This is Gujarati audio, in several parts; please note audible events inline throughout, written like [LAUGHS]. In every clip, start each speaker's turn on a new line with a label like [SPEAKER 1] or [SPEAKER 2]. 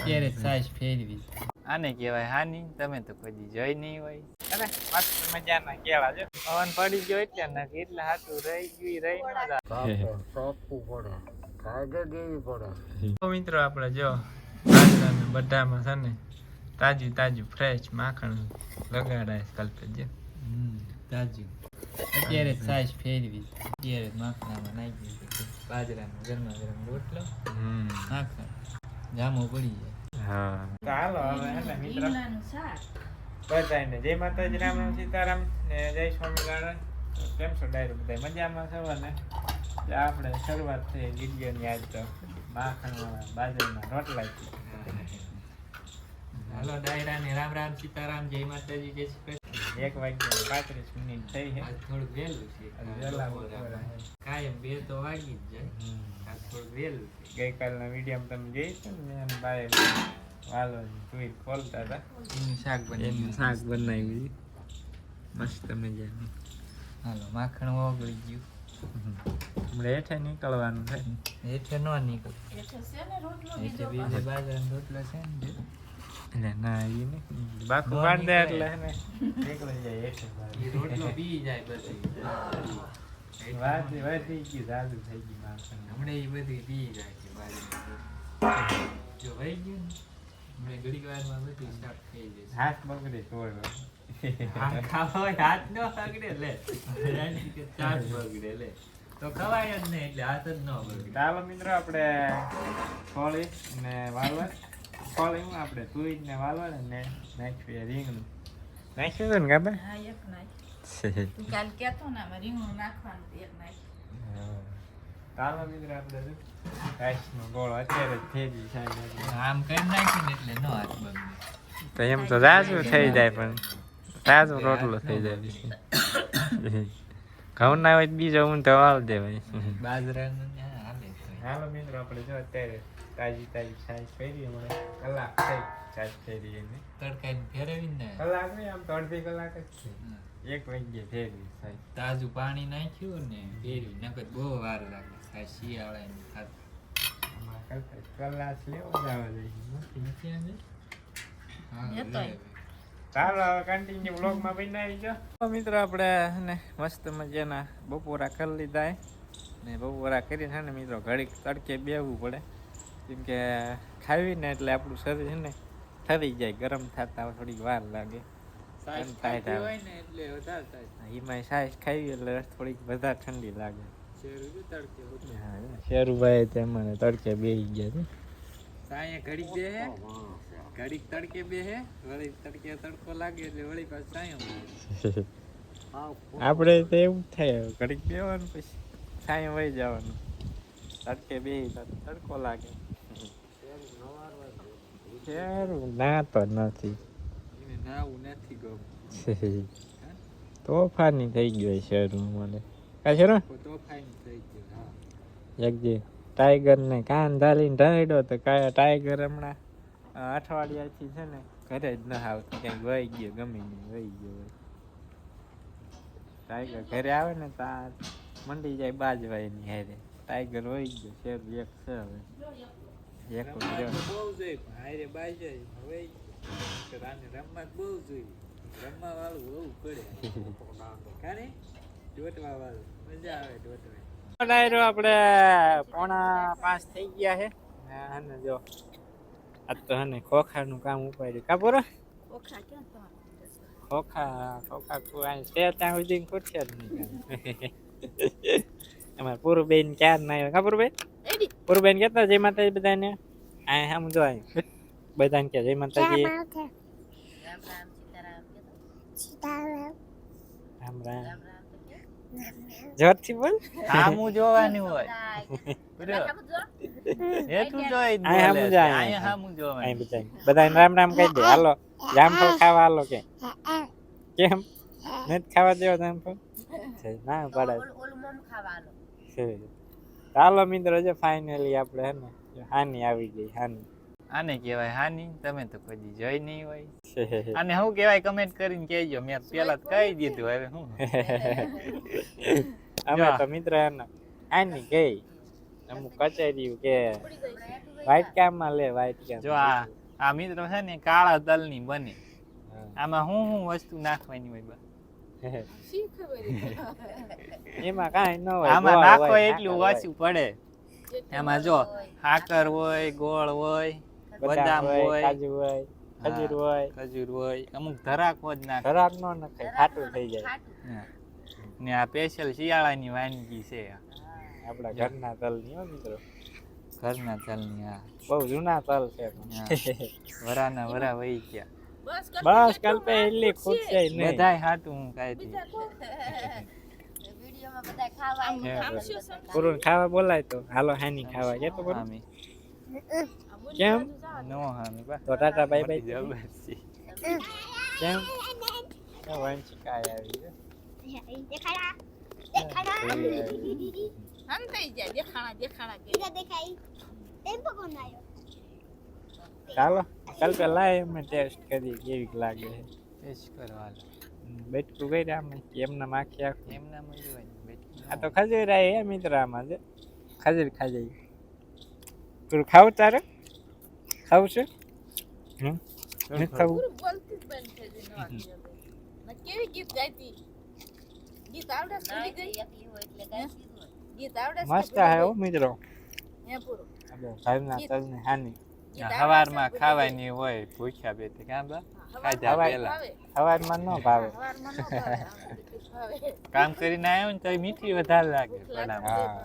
[SPEAKER 1] અત્યારે સાઈઝ ફેરવી આને કહેવાય હાની તમે તો કોઈ જોઈ નહીં હોય. અરે મસ્ત મજાના કેળા જો. પવન પડી ગયો એટલે ને એટલે હાથું રહી ગયું રહી ન જાય. પડે મિત્રો આપણે જો બધામાં છે ને તાજું તાજું ફ્રેશ માખણ લગાડાય કલ્પે જે તાજું. અત્યારે સાઈઝ ફેરવી અત્યારે માખણામાં નાખી બાજરાનો ગરમા ગરમ રોટલો માખણ. જામો પડી જાય. હા. ચાલો હવે હે ને મિત્રો. બધાને જય માતાજી રામ રામ સીતારામ ને જય સ્વામિનારાયણ. કેમ છો ડાયરો બધા? મજામાં છો ને? તો આપણે શરૂઆત થઈ વિડીયોની આજ તો. માખણવાળા બાજરાના રોટલાથી હાલો ડાયરા ને રામ રામ સીતારામ જય માતાજી જય શ્રી એક વાગ્યા પાંત્રીસ મિનિટ થઈ છે. થોડું વહેલું છે. કાયમ બે તો વાગી જ જાય. આ થોડુંક વહેલું છે. ગઈકાલના વિડીયોમાં તમે જોઈ છે ને એમ બાય વાલો ટ્વીટ ખોલતા હતા. એનું શાક બનાવ્યું. એનું શાક બનાવ્યું મસ્ત મજાનું. હાલો માખણ ઓગળી ગયું. હમણાં હેઠે નીકળવાનું છે. હેઠે ન નીકળ. હેઠે બીજે બાજરાનો રોટલો છે ને. એટલે ના એ નહીં. બાકુ પાડ દે એટલે. હે ને નીકળી જાય હેઠે રોટલો પી જાય બધી વાત વધી ગયું જાદુ થઈ ગયું માખણ હમણાં એ બધી પી જાય છે બાજરાનો જો વહી ગયું ને ઘડીક વારમાં બધું શાક થઈ જશે. હાથ બગડે તોડો હાથ નો બગડે લે. ચાટ બગડે લે. તો ખવાય જ નહીં એટલે હાથ જ ન બગડે. ચાલો મિત્રો આપણે ફોળી ને વાલવા ફોળી આપણે તુઈ ને વાલવા ને નાખ્યું રીંગણું. નાખ્યું હતું ને ગાબા
[SPEAKER 2] હા, એક નાખ. તું કાલ કહેતો ને આમાં રીંગણું નાખવાનું એક નાખ.
[SPEAKER 1] ચાલો મિત્રો આપણે કાચનો ગોળો અત્યારે જ થઈ ગઈ સાહેબ. આમ કરી નાખીને એટલે ન હાથ બગડે. તો એમ તો જાજુ થઈ જાય પણ તાજો રોટલો થઈ જાય. ઘઉં ના હોય તો બીજો તો વાવ દેવાય. બાજરાનું હાલો મિત્રો આપણે જો અત્યારે તાજી તાજી છાશ ફેરી હમણાં. કલાક થઈ છાશ ફેરી એને. તડકાને ફેરવી ને? કલાક નહીં આમ તો અડધી કલાક જ છે. એક વાગ્યે ફેરવી સાહેબ તાજું પાણી નાખ્યું ને ફેરવી નકર બહુ વાર લાગે. સાહેબ શિયાળાની ખાતે કલાક લેવો જવા જઈએ નથી નથી આજે
[SPEAKER 2] લેતોય.
[SPEAKER 1] ચાલો હવે કન્ટિન્યુ બ્લોગમાં બનાવી જો મિત્રો આપણે ને મસ્ત મજાના બપોરા કરી લીધા ને બપોરા કરીને ને મિત્રો ઘડીક તડકે બેહવું પડે. કેમ કે ખાવી ને એટલે આપણું શરીર છે ને ઠરી જાય ગરમ થતા થોડીક વાર લાગે. એમ સાઈઝ ખાવી એટલે થોડીક વધારે ઠંડી લાગે. હા, શેરુભાઈ તે મને તડકે બેહી ગયા છે. સાયા ઘડીક બે હે. ઘડીક તડકે બે હે વળી તડકે તડકો લાગે એટલે વળી પાછું સાયો [LAUGHS] આપણે તો એવું થાય ઘડીક બેવાનું પછી સાયો વહી જવાનું. તડકે બે તડકો લાગે. શેરું ના તો નથી નાવું નથી ગમતું તોફાની થઈ ગયો શેરું મને કા શેરું તોફાની થઈ ગયો એક જે ટાઈગર ને કાન ધાલીને ઢળ્યો તો કાયા ટાઈગર હમણાં અઠવાડિયાથી છે ને ઘરે જ ન આવતો ક્યાંક વહી ગયો ગમે નહીં વહી ગયો ટાઈગર ઘરે આવે ને તાર મંડી જાય બાજવાયની હારે ટાઈગર વહી ગયો શેર એક છે હવે એક જ રહ્યો. ડાયરો આપણે પોણા પાંચ થઈ ગયા છે અને જો આ તો હને ખોખાનું કામ ઉપાડ્યું કા પૂરો
[SPEAKER 2] ઓખા ક્યાં તમારે?
[SPEAKER 1] ખોખા ખોખા કોઈ અહીં છે ત્યાં સુધી ખૂટશે જ નહીં અમારે પૂરું બેન ક્યાં ના આવ્યા કા પૂરું બેન
[SPEAKER 2] એડી.
[SPEAKER 1] કેતા જય માતાજી બધાને? આ હા હું જોઈ બધાને કે જય માતાજી.
[SPEAKER 2] રામ રામ સીતારામ.
[SPEAKER 1] જોરથી બોલ.
[SPEAKER 3] આમું જોવાની હોય. [LAUGHS]
[SPEAKER 2] એ
[SPEAKER 3] તું જોઈ
[SPEAKER 1] આ
[SPEAKER 3] છે.
[SPEAKER 1] જાય.
[SPEAKER 3] આય હામું જોવાનું.
[SPEAKER 1] બધા બધાને રામ રામ કહી દે. હાલો. જામફળ ખાવા હાલો કે. કેમ? [LAUGHS] નથી ખાવા દેવા જામફળ? [LAUGHS] ના પડે.
[SPEAKER 2] ઓલું- મમ ખાવા
[SPEAKER 1] છે. ચાલો મિત્રો છે ફાઇનલી આપણે હે ને હાની આવી ગઈ હાની.
[SPEAKER 3] આને કહેવાય હાની તમે તો કોઈ જોઈ નહીં હોય.
[SPEAKER 1] અને [LAUGHS]
[SPEAKER 3] આને શું કહેવાય કમેન્ટ કરીને કહેજો. મેં પેલા જ કહી દીધું હવે હું. [LAUGHS]
[SPEAKER 1] અમે તો મિત્ર હે આની ગઈ. અમુક કચેરી કે વ્હાઈટ કામમાં લે વ્હાઈટ કામ જો આ આ મિત્ર છે ને કાળા તલની બને. આમાં હું હું વસ્તુ નાખવાની હોય બા
[SPEAKER 2] શી ખબર [LAUGHS]
[SPEAKER 1] એમાં કાંઈ ન હોય
[SPEAKER 3] આમાં નાખો એટલું ઓછું પડે. એમાં જો સાકર હોય ગોળ હોય બદામ હોય
[SPEAKER 1] કાજુ હોય ખજૂર હોય.
[SPEAKER 3] ખજૂર હોય. અમુક ધરાક જ નાખે.
[SPEAKER 1] ધરાક નો નખાય ખાટું થઈ જાય.
[SPEAKER 3] ને આ સ્પેશિયલ શિયાળાની વાનગી છે.
[SPEAKER 1] આપણા ઘરના તલની હો મિત્રો.
[SPEAKER 3] ઘરના તલની આ
[SPEAKER 1] બહુ જૂના તલ છે.
[SPEAKER 3] વરાના વરા વહી ગયા.
[SPEAKER 2] બસ
[SPEAKER 1] કાલ કલ્પે એટલી ખુશ છે
[SPEAKER 3] બધાય હાટું હું કાંઈ
[SPEAKER 2] બીજા કોણ? [LAUGHS]
[SPEAKER 4] વિડીયોમાં બધા ખાવા
[SPEAKER 2] આમ
[SPEAKER 1] હે,
[SPEAKER 2] ખામશો સંગ?
[SPEAKER 1] પૂરું ખાવા બોલાય તો. હાલો હાની ખાવા. કે તો પૂરું કેમ?
[SPEAKER 3] નો હામી બા.
[SPEAKER 1] તો ટાટા બાય બાય.
[SPEAKER 3] જબર છે.
[SPEAKER 1] કેમ? તો વંશિકાય આવી છે.
[SPEAKER 4] દેખાડા.
[SPEAKER 1] એવી
[SPEAKER 2] હમ થઈ જાય. દેખાડા દેખાડા કે.
[SPEAKER 4] દેખાઈ ટેમ્પો કોણ આવ્યો?
[SPEAKER 1] ચાલો કલ્પે લાય અમે ટેસ્ટ કરી કેવી લાગે છે?
[SPEAKER 3] ટેસ્ટ કરવા લો.
[SPEAKER 1] બેટકું કર્યા અમે એમના માખી આખું.
[SPEAKER 3] એમના માં જોવાય બેઠી
[SPEAKER 1] આ તો ખજૂર આવી હે મિત્ર આમાં છે ખજૂર ખાઈ જાય તું ખાવું તારે? ખાવું છે? હમ. નથી ખાવું.
[SPEAKER 2] પૂરું બોલતી જ બંધ થઈ ગઈ નવા ગીતો. ને કેવી ગીત ગાતી ગીત આવડે છે? ભૂલી ગઈ?
[SPEAKER 4] એકલી હોય એટલે ગાઈતી જ હોય.
[SPEAKER 2] ગીત આવડે છે?
[SPEAKER 1] મસ્ત
[SPEAKER 2] ભૂલી
[SPEAKER 1] હે હો
[SPEAKER 2] ગઈ?
[SPEAKER 1] મિત્રો.
[SPEAKER 2] હે પૂરું.
[SPEAKER 1] આપણે ઘરના તલની હાની.
[SPEAKER 3] હવારમાં ખાવાની હોય ભૂખ્યા બે કાં બા ખાધા
[SPEAKER 2] પેલા
[SPEAKER 1] સવારમાં ન ભાવે.
[SPEAKER 3] કામ કરીને આવ્યો ને તો મીઠી વધારે લાગે
[SPEAKER 2] તો
[SPEAKER 1] હા.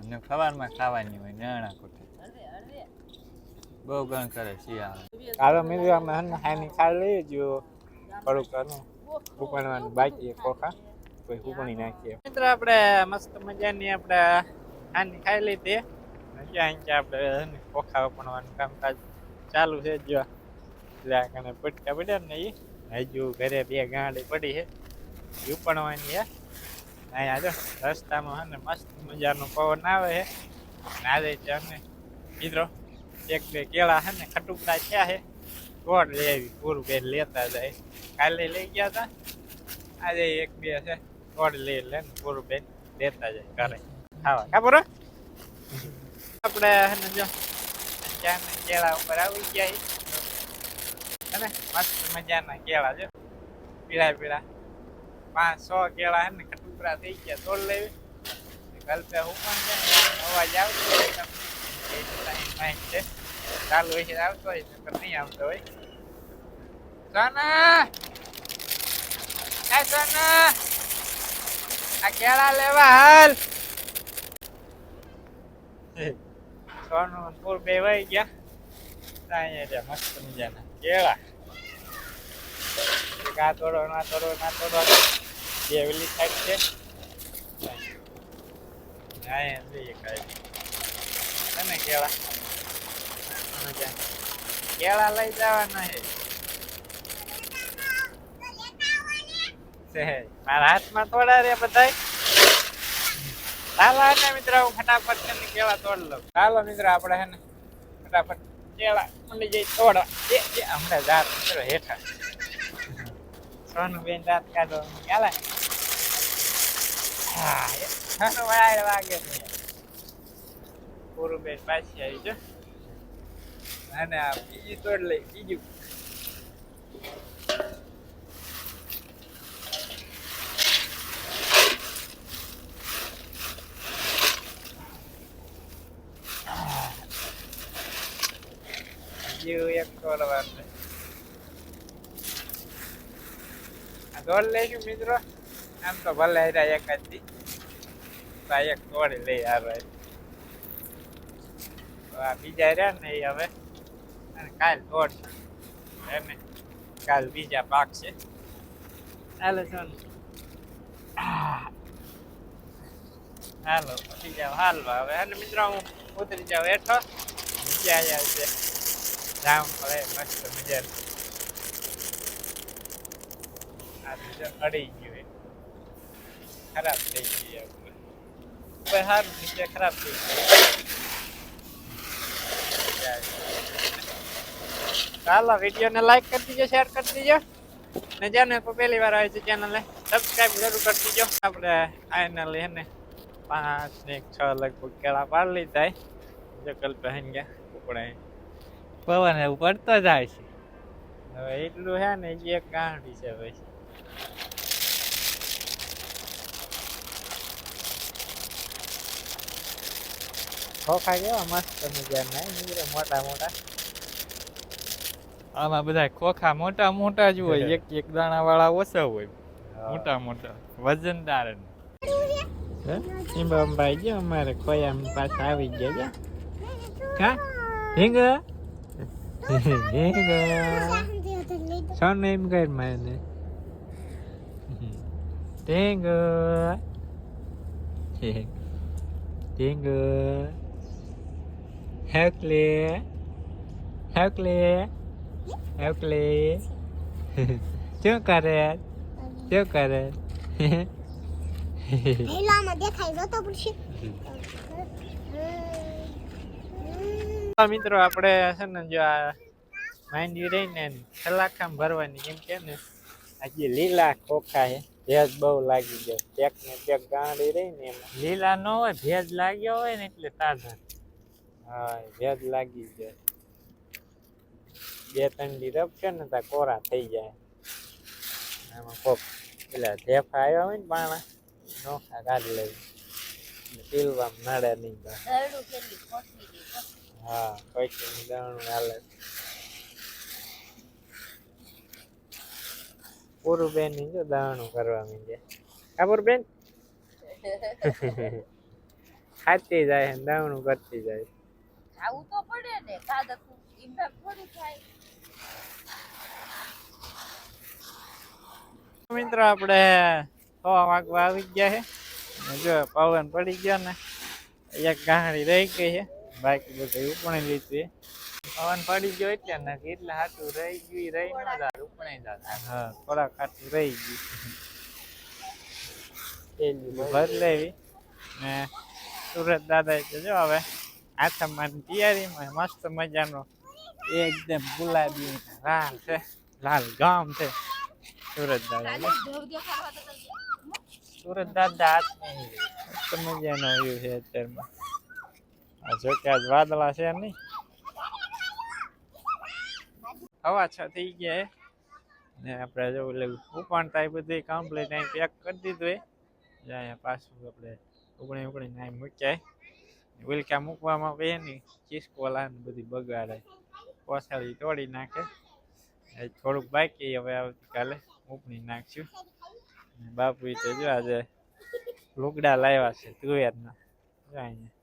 [SPEAKER 3] અને સવારમાં ખાવાની હોય નાણા કોઠે બહુ ગણ કરે શિયાળા.
[SPEAKER 1] ચાલો મિત્રો અમે હાની ખાઈ લઈએ જો થોડુંક આનું ઉપાડવાનું બાકી કોખા કોઈ ઉપણી નાખીએ. મિત્ર આપણે મસ્ત મજાની આપણે હાની ખાઈ લીધી. ત્યાં અહીંયા આપણે હે ને કોખા ઉપાડવાનું કામકાજ ચાલુ છે જો આ કણે પટકા પડ્યા ને એ હજુ ઘરે બે ગાંડી પડી છે. એ ઉપાડવાની છે. અહીંયા જો રસ્તામાં ને મસ્ત મજાનો પવન આવે છે. નાદે છે ને મિત્રો, એક બે કેળા છે ને ખટુકડા થયા છે. ગોળ લઈ આવી, પૂરું બેન લેતા જાય. કાલે લઈ ગયા હતા આજે એક બે છે. ગોળ લઈ લે પૂરું બેન લેતા જાય ઘરે. ખાવા. કા બરો આપણે જો ત્યાં કેળા ઉપર આવી ગયા છે ને મસ્ત મજાના કેળા જો, પીળા પીળા. પાંચ સો કેળા હે ને ખટુકડા થઈ ગયા તોડ લેવી. કલ્પે હું પણ છે, અવાજ આવતો હોય ટાઈમ છે. ચાલુ હોય છે, આવતો હોય નકર નહીં આવતો હોય. સોના! એ સોના! આ કેળા લેવા હાલ. સોનું પૂર બે વહી ગયા ત્યાં અહીંયા રહ્યા મસ્ત મજાના કેળા એક આ તોડો ના તોડો ના તોડો બે ઓલી સાઈડ છે અહીંયા લઈએ કાંઈ છે ને કેળા મજા. કેળા લઈ જવાના છે છે. મારા હાથમાં થોડા રે બધાય ચાલો ને ફટાફટ કેળા હમણાં મિત્રો હેઠા સોનું બેન કાઢો ચાલે હા સોનું વળાય વાગે છે. પૂરું પાછી આવી છે અને બીજી તોડ લઈ, બીજું. બીજું તોડવાનું છે. આ તોડ લઈશું મિત્રો. આમ તો ભલે હેરા એક જ થી તો આ એક તોડી લઈ આવે. આ બીજા રહ્યા ને એ હવે. અને કાલ તોડશું એને કાલ બીજા પાક છે. ચાલો ચાલો. હાલો જાવ હાલવા હવે અને મિત્રો, હું ઉતરી જાવ હેઠો. બીજા આવ્યા છે. જામ પડે મસ્ત મજા આ બીજો અડી ગયું ખરાબ થઈ એવું. ઉપર. સારું ખરાબ થઈ ગયું. ચાલો, વિડીયોને લાઈક કરી દીજો શેર કરી દીજો. ને કોઈ પહેલી વાર આવે છે ચેનલને સબસ્ક્રાઇબ જરૂર કરી દીજો. આપણે ફાઇનલી હે ને પાંચ ને છ લગભગ કેળા પાડી લીધા જો પહેન ગયા, કુકડા પવન એવું પડતો જાય છે. હવે એટલું હે ને એક ગાંડી છે પછી. ખોખા કેવા મસ્ત મજાના નીકળે મોટા મોટા.
[SPEAKER 5] આમાં બધા ખોખા મોટા મોટા જ હોય એક એક દાણા વાળા ઓછા હોય. મોટા મોટા વજનદાર.
[SPEAKER 1] ભાઈ જો અમારે ખોયા પાછા આવી ગયા કા? હિંગ? હિંગ સોનું એમ કર મને ટેંગ ટેંગ હેકલે હેકલે હેકલે શું કરે શું કરે
[SPEAKER 4] પહેલામાં દેખાય જતો પડશે
[SPEAKER 1] હા મિત્રો આપણે છે ને જો આ માંડવી રહી ને સલાખામ ભરવાની, કેમ કે ને આજે લીલા ખોખા છે, ભેજ બહુ લાગી ગયો. પેક ને પેક ગાંડી રહી ને એમાં.
[SPEAKER 3] લીલા ન હોય, ભેજ લાગ્યો હોય ને એટલે તાજા
[SPEAKER 1] હા, ભેજ લાગી ગયો. બે ત્રણ દી રપશે ને, તા કોરા થઈ જાય. એમાં કોક પેલા ઢેફા આવ્યા હોય ને પાણા નોખા કાઢી લેવી પીલવામાં નડે નહીં. હા પૈસાનું દાણું હાલે. પૂરું બેન જો દાણું કરવા માંડે. કાપુર બેન [LAUGHS] ખાતી જાય દાણું કરતી જાય
[SPEAKER 2] આવું તો પડે ને કાદા ઇમ્પેક્ટ થોડું થાય
[SPEAKER 1] મિત્રો આપણે હવા વાગવા આવી ગયા છે. જો પવન પડી ગયો ને એક ગાંડી રહી ગઈ છે. બાકી બધું ઉપણી લીધું છે.
[SPEAKER 3] પવન પડી ગયો એટલે નથી એટલે હાથું રહી ગયું રહી ન જાય ઉપણી જાય.
[SPEAKER 1] હા થોડાક હાથું રહી ગયું. ભર લેવી ને સુરત દાદા તો જો હવે આથમવાની તૈયારીમાં મસ્ત મજાનો એકદમ ગુલાબી લાલ છે લાલ ગામ છે. સુરત દાદા સુરત દાદા હાથ મસ્ત મજાનો આવ્યું છે અત્યારમાં. જો કે આજ વાદળા છે નહીં. હવા છ થઈ ગયા ને આપણે જો ઉપાણતા એ બધું કમ્પ્લીટ અહીં પેક કરી દીધું એ અહીંયા પાછું આપણે ઉગણી ઉગણીને અહીં મૂક્યા વિલકા મૂકવામાં બે નહીં ચીસકોલા ને બધી બગાડે. કોસાળી તોડી નાખે. એ થોડુંક બાકી હવે આવતીકાલે ઉપણી નાખશું. બાપુ તો જો આજે લુગડા લાવ્યા છે તુવેરના. અહીંયા.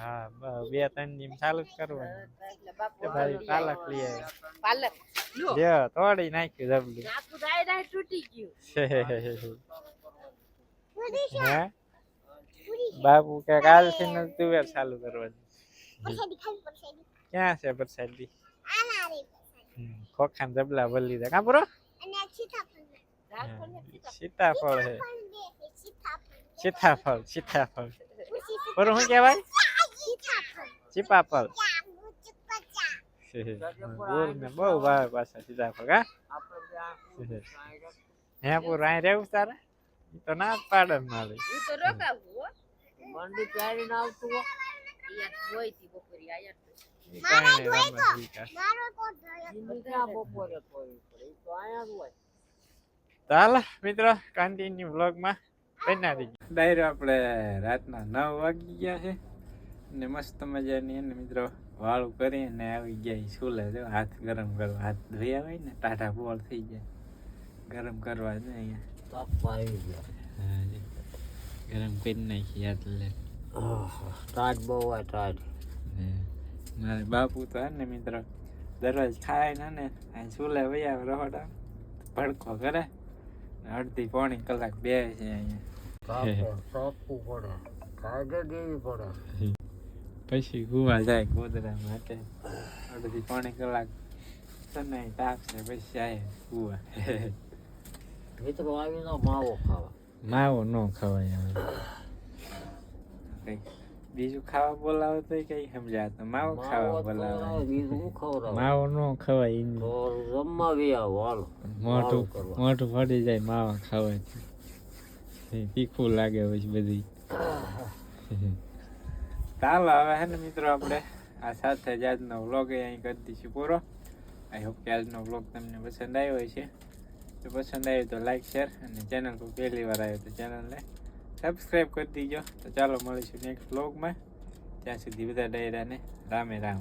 [SPEAKER 1] હા બ- બે ત્રણ જેમ ચાલુ જ કરવાનું.
[SPEAKER 2] એટલે બાપુ
[SPEAKER 1] તો ભાઈ પાલક લઈ આવ્યા.
[SPEAKER 2] પાલક. લો
[SPEAKER 1] જો તોડી નાખ્યું જબલું.
[SPEAKER 2] દાય દાય તૂટી ગયું.
[SPEAKER 1] હે? બાપુ કે કાલથી ને તુવેર ચાલુ કરવાની. ક્યાં છે પ્રસાદી? ખોખાન જબલા ભરી લીધા કાં પૂરો?
[SPEAKER 4] સીતાફળ? બે સીતાફળ
[SPEAKER 1] સીતાફળ સીતાફળ. પૂરું શું કહેવાય?
[SPEAKER 4] સીતાફળ
[SPEAKER 1] ને બહુ ભાવે પાછા સીતાફળ હા? હે પૂર અહીં રહેવું તારે? તો ના જ પાડે મારે.
[SPEAKER 2] હું તો રોકાવું હો. મંડી ચારીને આવતું હો? યાર હોય તી બપોરી આયા તો
[SPEAKER 1] ઈ કાંઈ નહીં, રમે ઈ કાંઈ.
[SPEAKER 4] મારો તો ધોયો
[SPEAKER 2] બપોરે તો આયા જ હોય.
[SPEAKER 1] તો હાલો મિત્રો કન્ટિન્યુ વ્લોગમાં ડાયરો આપણે રાતના નવ વાગી ગયા છે. ને મસ્ત મજાની એને મિત્રો. વાળું કરીને આવી ગયા સુલે જો હાથ ગરમ કરવા હાથ ધોયા હોય ને ટાટા બોળ થઈ જાય ગરમ કરવા જ અહીંયા. આવી ગયા. ગરમ કરી નાખી હાથ લે.
[SPEAKER 6] ટાટ બહુ હોય ટાટ
[SPEAKER 1] મારે બાપુ તો હે ને મિત્રો દરરોજ ખાય ને ને અહીં સુલે વયા રહોડા ભડકો કરે અડધી પોણી કલાક બે છે અહીંયા
[SPEAKER 6] સોંપવું પડે. કાયદે દેવી પડે.
[SPEAKER 1] પછી ગુવા જાય ગોદરા માટે. અડધી પોણી કલાક સનાઈ તાપશે પછી આવે ગુવા.
[SPEAKER 6] મિત્રો આવીને માવો ખાવા.
[SPEAKER 1] માવો ન ખવાય હવે બીજું ખાવા બોલાવો તો કઈ સમજાતો માવો ખાવા બોલાવે.
[SPEAKER 6] બીજું
[SPEAKER 1] માવો ન ખવાય
[SPEAKER 6] રમવા બી આવો હાલો. કરવા.
[SPEAKER 1] મોઢું ફરી જાય માવા ખાવાથી. તીખું લાગે પછી બધી. [SIGHS] ચાલો, હવે હે ને મિત્રો આપણે આ સાથે જ આજનો વ્લોગ અહીં કરી દઈશું પૂરો. આઈ હોપ કે આજનો વ્લોગ તમને પસંદ આવ્યો છે જો પસંદ આવ્યો તો લાઈક શેર અને ચેનલ પર પહેલી વાર આવ્યો તો ચેનલને સબસ્ક્રાઈબ કરી દીજો. તો ચાલો, મળીશું નેક્સ્ટ વ્લોગમાં ત્યાં સુધી બધા ડાયરાને રામે રામ.